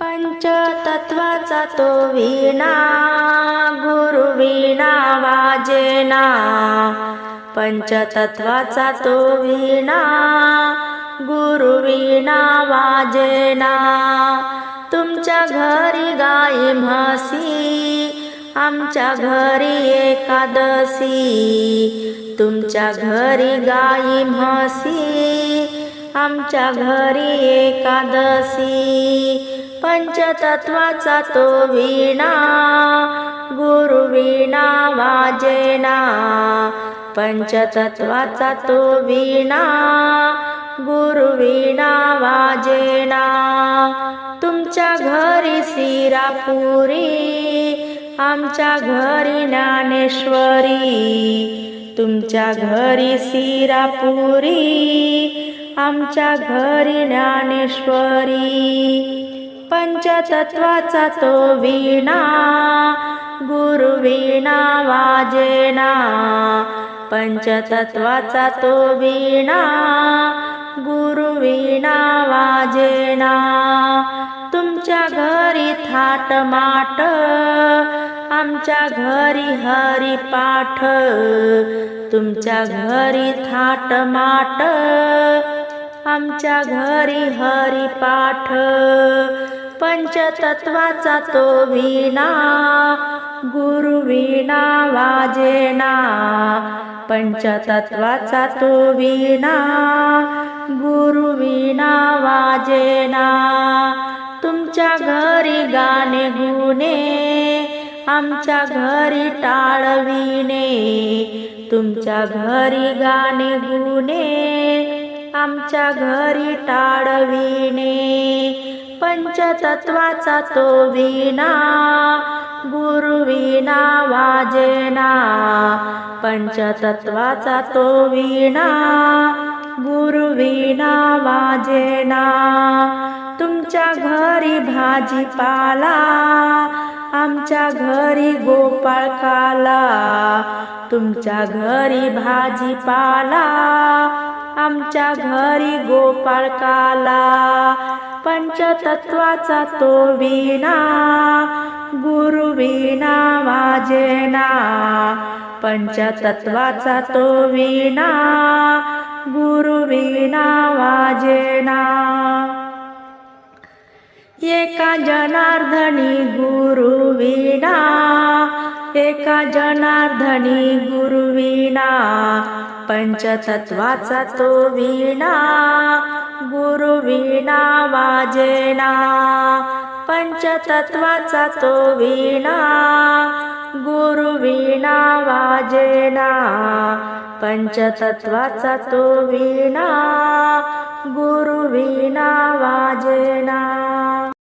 पंचतत्वाचा तो विणा गुरु वाजेना. पंचतत्वाचा तो विणा गुरु वाजेना. तुमच्या घरी गाई म्हसी आमच्या घरी एकादशी. तुमच्या घरी गाई म्हसी आमच्या घरी एकादशी. पंचतत्वाचा तो विणा गुरुविणा वाजेना. पंचतत्वाचा तो विणा गुरुविणा वाजेना. तुमच्या घरी सिरापुरी आमच्या घरी ज्ञानेश्वरी. तुमच्या घरी सिरापुरी आमच्या घरी ज्ञानेश्वरी. पंचतत्वाचा तो विणा गुरुवीणा वाजेना. पंचतत्वाचा तो विणा गुरुवीणा वाजेना. तुमच्या घरी थाट माट आमच्या घरी हरी पाठ. तुमच्या घरी थाट माट आमच्या घरी हरी पाठ. पंचतत्वाचा तो विणा गुरुविणा वाजेना. पंचतत्वाचा तो विणा गुरुविणा वाजेना. तुमच्या घरी गाणे गुणे आमच्या घरी टाळविणे. तुमच्या घरी गाणे गुणे आमच्या घरी टाळविणे. पंचतत्वाचा तो विणा गुरु वाजेना. पंचतत्वाचा तो विणा गुरुविना वाजेना. तुमच्या घरी भाजीपाला आमच्या घरी गोपाळकाला. तुमच्या घरी भाजीपाला आमच्या घरी गोपाळकाला. पंचतत्वाचा तो विणा गुरु वाजेना. पंचतत्वाचा तो विणा गुरु वाजेना. एका जनार्दनी गुरुविना एका जनार्दनी गुरुविना पंचतत्वाचा तो विणा गुरु वाजेना पंचतत्वाचा तो वीणा गुरु वीणा वाजेना पंचतत्वाचा तो वीणा गुरुवीणा वाजेना